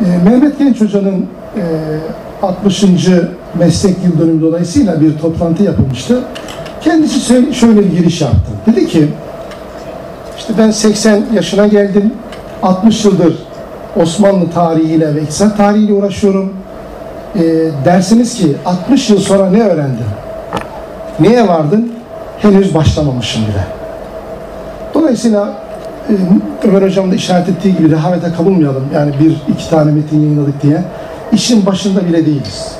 Ee, Mehmet Genç Hoca'nın e, 60. meslek yıl dönümü dolayısıyla bir toplantı yapılmıştı. Kendisi şöyle bir giriş yaptı. Dedi ki, işte ben 80 yaşına geldim, 60 yıldır Osmanlı tarihiyle ve iktisat tarihiyle uğraşıyorum. Ee, dersiniz ki 60 yıl sonra ne öğrendin? Neye vardın? Henüz başlamamışım bile. Dolayısıyla e, Ömer Hocam da işaret ettiği gibi rehavete kapılmayalım. Yani bir iki tane metin yayınladık diye. İşin başında bile değiliz.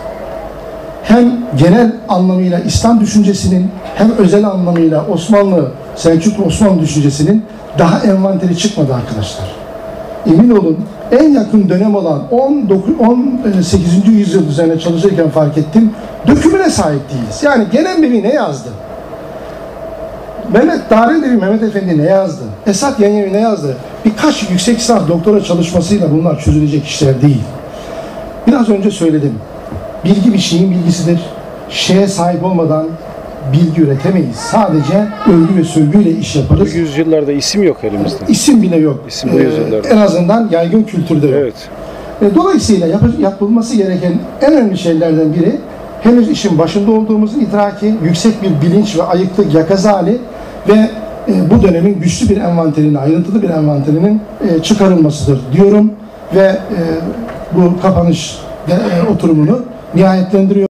Hem genel anlamıyla İslam düşüncesinin hem özel anlamıyla Osmanlı, Selçuklu Osmanlı düşüncesinin daha envanteri çıkmadı arkadaşlar. Emin olun en yakın dönem olan 19, 18. yüzyıl üzerine çalışırken fark ettim. Dökümüne sahip değiliz. Yani gelen biri ne yazdı? Mehmet Darındevi Mehmet Efendi ne yazdı? Esat Yenyevi ne yazdı? Birkaç yüksek lisans doktora çalışmasıyla bunlar çözülecek işler değil. Biraz önce söyledim. Bilgi bir şeyin bilgisidir. Şeye sahip olmadan bilgi üretemeyiz. Sadece övgü ve sövgüyle iş Bu yaparız. yüzyıllarda isim yok elimizde. İsim bile yok. İsim bu Ee, yüzyıllarda. en azından yaygın kültürde yok. Evet. E, Dolayısıyla yap- yapılması gereken en önemli şeylerden biri henüz işin başında olduğumuzun idraki, yüksek bir bilinç ve ayıklık, yakaz hali ve e, bu dönemin güçlü bir envanterinin, ayrıntılı bir envanterinin e, çıkarılmasıdır diyorum ve e, bu kapanış e, oturumunu nihayetlendiriyorum.